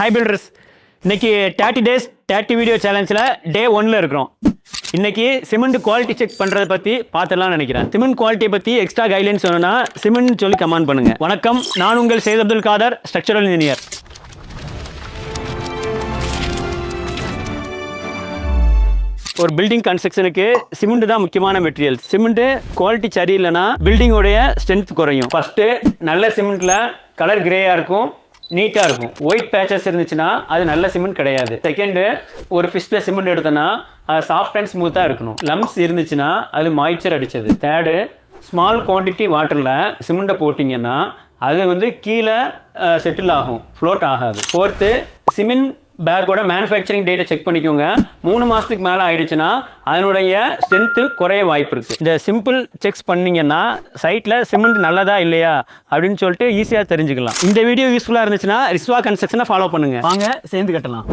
High builders இன்றைக்கி thirty days thirty video சேலஞ்சில் day ஒன்ல இருக்கிறோம். இன்றைக்கி சிமெண்ட் குவாலிட்டி செக் பண்ணுறதை பற்றி பார்த்துடலாம் நினைக்கிறேன். சிமெண்ட் குவாலிட்டியை பற்றி எக்ஸ்ட்ரா கைட்லைன்ஸ் சொன்னால் சிமெண்ட் சொல்லி கமெண்ட் பண்ணுங்கள் வணக்கம். நான் உங்கள் சேத் அப்துல் காதர் ஸ்ட்ரக்சரல் இன்ஜினியர் ஒரு பில்டிங் கன்ஸ்ட்ரக்ஷனுக்கு சிமெண்ட் தான் முக்கியமான மெட்டீரியல் சிமெண்ட் குவாலிட்டி சரியில்லைன்னா பில்டிங்கோடைய ஸ்ட்ரென்த் குறையும். ஃபஸ்ட்டு நல்ல சிமெண்ட்டில் கலர் கிரேயாக இருக்கும். நீட்டாக இருக்கும். ஒயிட் பேச்சஸ் இருந்துச்சுன்னா அது நல்ல சிமெண்ட் கிடையாது. செகண்டு ஒரு ஃபிஷ்ல சிமெண்ட் எடுத்தோன்னா அது சாஃப்ட் அண்ட் ஸ்மூத்தாக இருக்கணும். லம்ஸ் இருந்துச்சுன்னா அது மாய்ச்சர் அடித்தது தேர்டு ஸ்மால் குவான்டிட்டி வாட்டரில் சிமெண்ட்டை போட்டிங்கன்னா அது வந்து கீழே செட்டில் ஆகும். ஃப்ளோட் ஆகாது. ஃபோர்த்து சிமெண்ட் பேக்கோட மேனுஃபேக்சரிங் டேட்டை செக் பண்ணிக்கோங்க. மூணு மாதத்துக்கு மேலே ஆயிடுச்சுன்னா அதனுடைய ஸ்ட்ரென்த்து குறைய வாய்ப்பு இருக்குது இந்த சிம்பிள் செக்ஸ் பண்ணிங்கன்னா சைட்டில் சிமெண்ட் நல்லதா இல்லையா அப்படின்னு சொல்லிட்டு ஈஸியாக தெரிஞ்சுக்கலாம். இந்த வீடியோ யூஸ்ஃபுல்லாக இருந்துச்சுன்னா ரிஸ்வா கன்ஸ்ட்ரக்ஷனை ஃபாலோ பண்ணுங்கள் வாங்க சேர்ந்து கட்டலாம்.